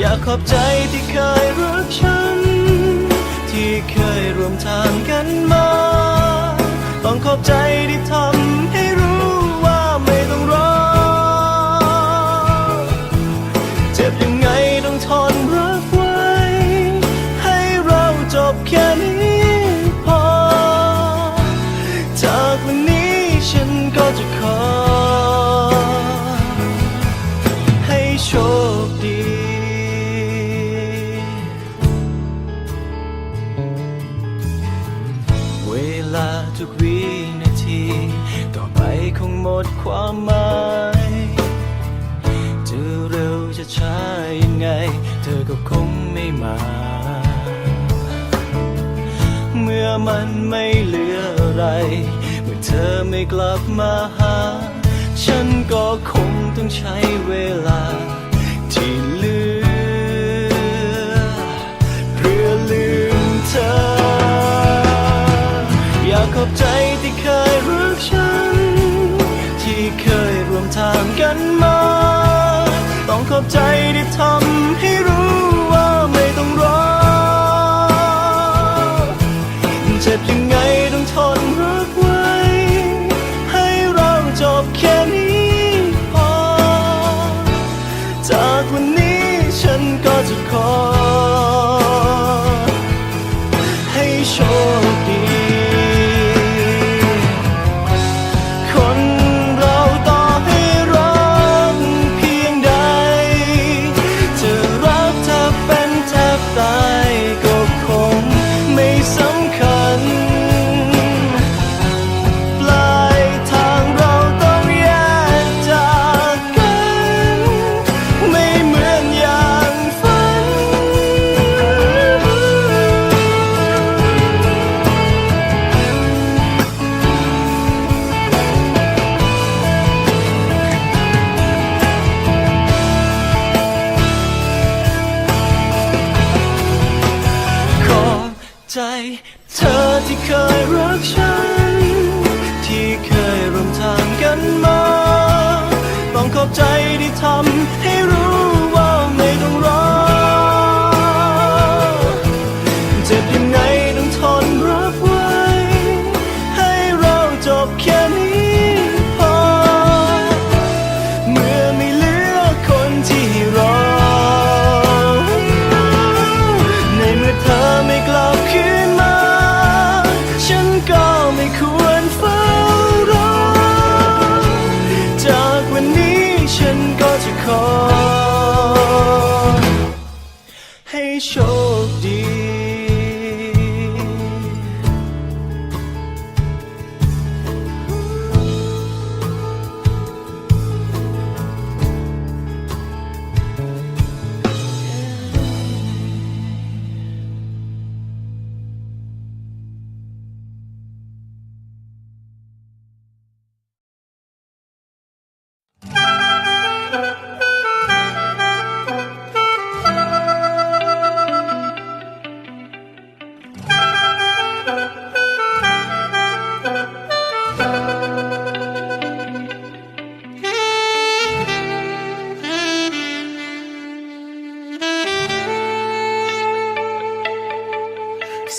อยากขอบใจที่เคยรักฉัน ที่เคยร่วมทางกันมา ต้องขอบใจที่ทำให้รู้ว่าไม่ต้องรอ เจ็บยังไง ช้ายังไง เธอก็คงไม่มา เมื่อมันไม่เหลืออะไร เมื่อเธอไม่กลับมาหา ฉันก็คงต้องใช้เวลา ที่เหลือเพื่อลืมเธอ อยากขอบใจที่เคยรักฉัน ที่เคยร่วมทางกันมา อบใจที่ทำ เธอที่เคย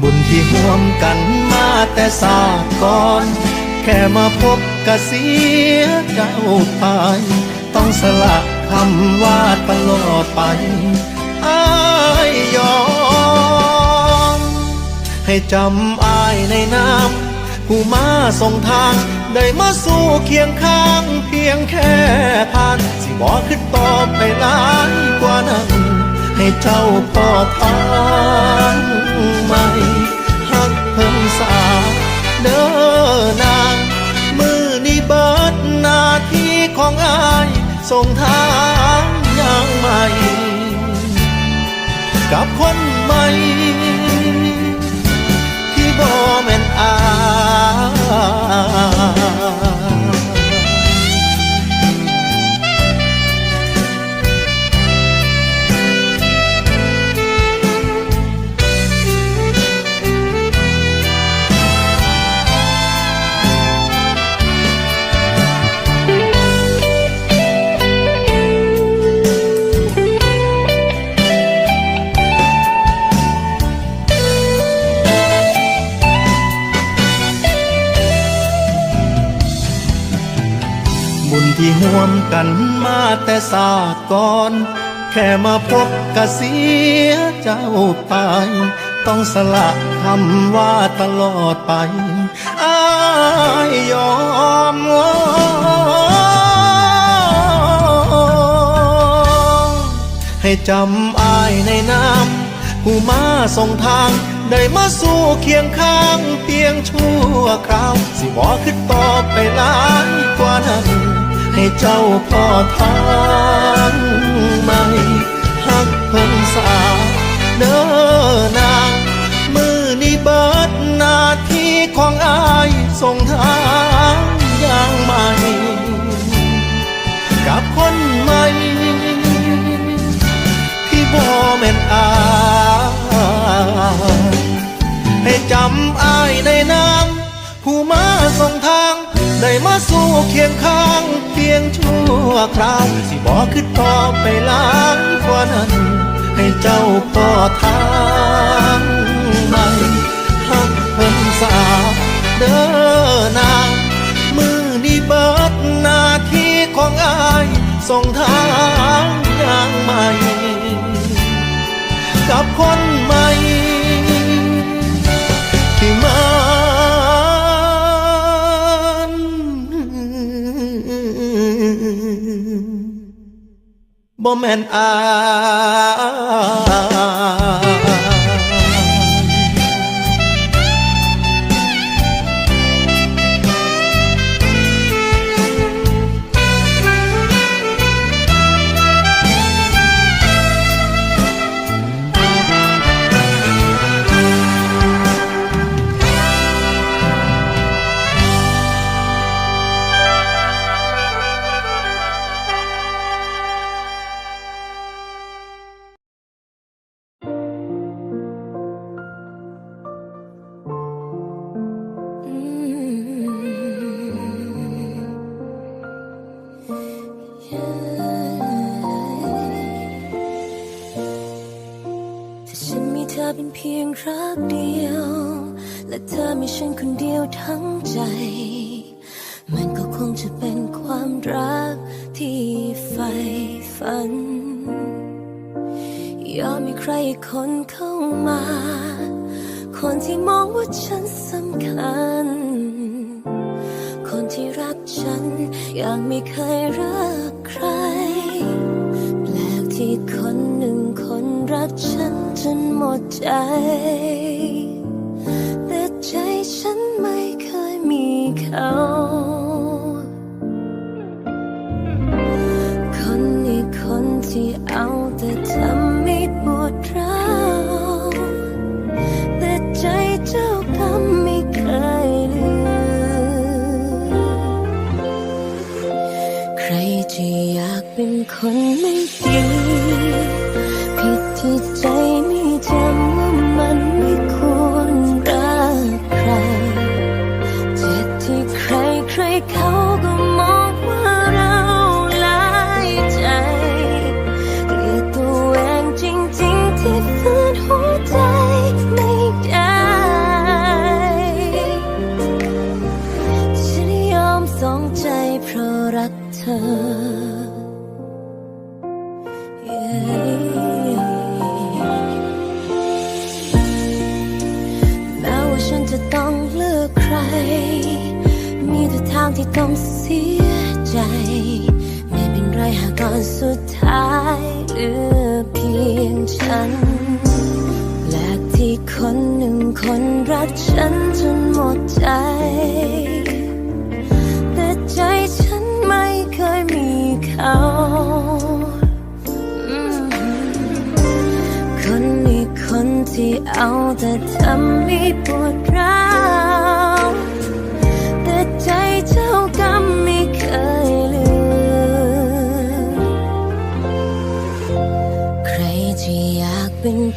บุญที่ห่วมกันมาแต่สาก่อน แค่มาพบกะเสียเจ้าไปต้องสละคำว่าตลอดไปอายยอม ให้จำอายในน้ำผู้มาส่งทาง ได้มาสู่เคียงข้าง เพียงแค่ผ่าน สิบอกขึ้นต่อไปหลายกว่านั้น ให้เจ้าพ่อทาง งทางอย่างใหม่ กับคนใหม่ที่บ่แม่นอาย บุญที่ห่วมกันมาแต่ศาสตร์ก่อน แค่มาพบกะเสียเจ้าไป ต้องสละคำว่าตลอดไปอายยอมให้จำอายในน้ำผู้มาส่งทางได้มาสู่เคียงข้างเพียงชั่วคราว สิบอขึ้นต่อไปหลาย ให้เจ้าพ่อทางใหม่หักเพิ่งสาเด้อนางมือนี้เบิดหน้าที่ของอายส่งทางอย่างใหม่ กับคนใหม่ที่บ่แม่นอายให้จำอายในน้ำผู้มาส่งทาง ได้มาสู่เคียงข้าง เพียงชั่วคราว สิบอกขึ้นต่อไปหลายกว่านั้น ให้เจ้าพ่อทางใหม่หักเพิ่นสาเด้อนางมือนี้เบิดหน้าที่ของอายส่งทางอย่างใหม่ กับคนใหม่ บ่แม่นอาย รักเดียว และเธอมีฉันคนเดียวทั้งใจ มันก็คงจะเป็นความรักที่ใฝ่ฝัน ยอมมีใครคนเข้ามา คนที่มองว่าฉันสำคัญ คนที่รักฉันอย่างไม่เคยรัก ใจแต่ใจฉันไม่เคยมีเขาคนนี้คนที่เอาแต่ทำให้ปวดร้าวแต่ใจเจ้ากรรมไม่เคยลืมใครจะอยากเป็นคน รใแต่ทางที่ต้องเสียใจ ไม่เป็นไรหากตอนสุดท้ายเหลือเพียงฉันแลกที่คนหนึ่งคนรักฉันจนหมดใจ แต่ใจฉันไม่เคยมีเขาคนอีกคนที่เอาแต่ทำให้ปวดร้าว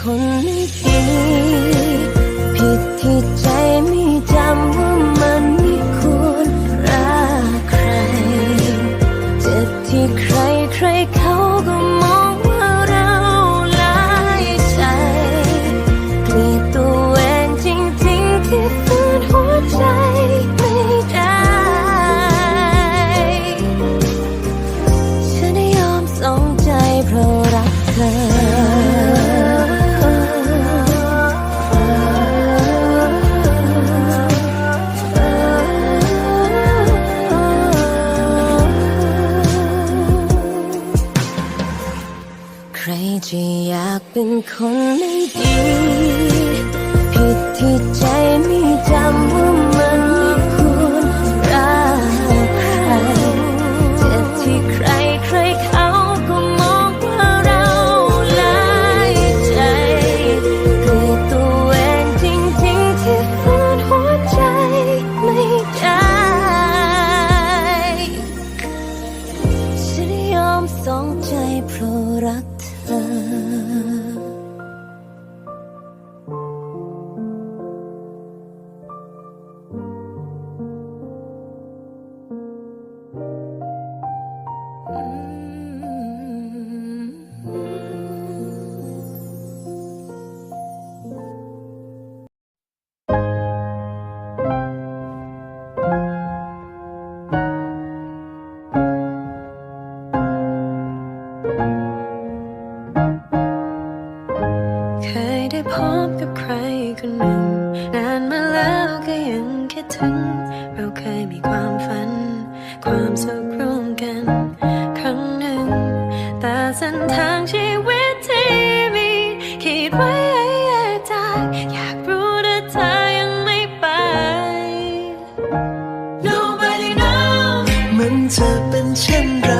couldn't เราเคยมีความฝัน ความสุขรวมกัน ครั้งหนึ่ง แต่เส้นทางชีวิตที่มีคิดไว้จากอยากรู้แต่เธอยังไม่ไป Nobody knows มันจะเป็นเช่นไร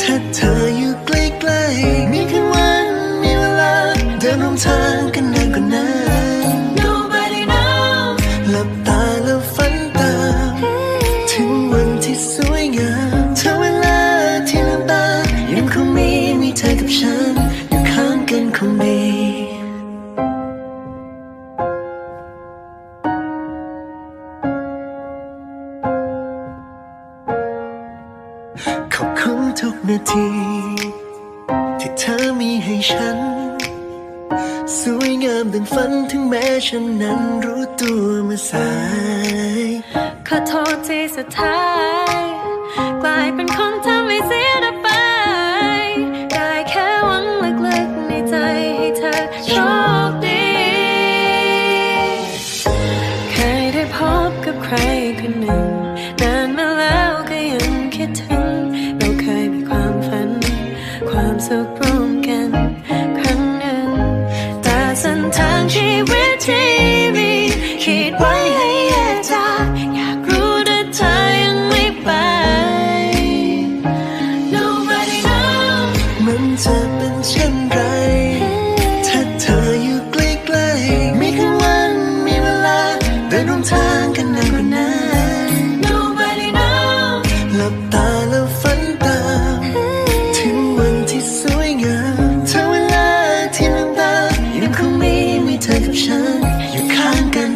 ถ้าเธออยู่ใกล้ๆมีค่วันมีเวลาเดินร่วมทางกันนานกว่านั้น Nobody knows หลับตา the time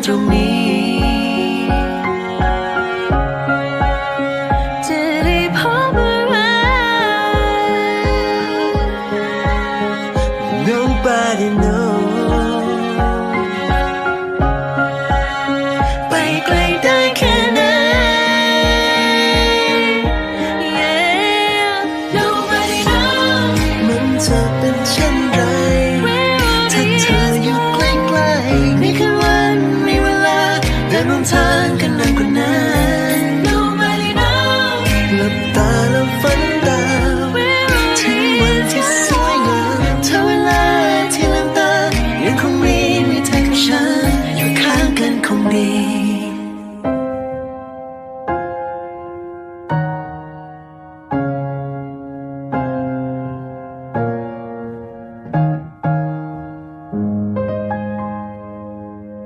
dentro me. 能猜。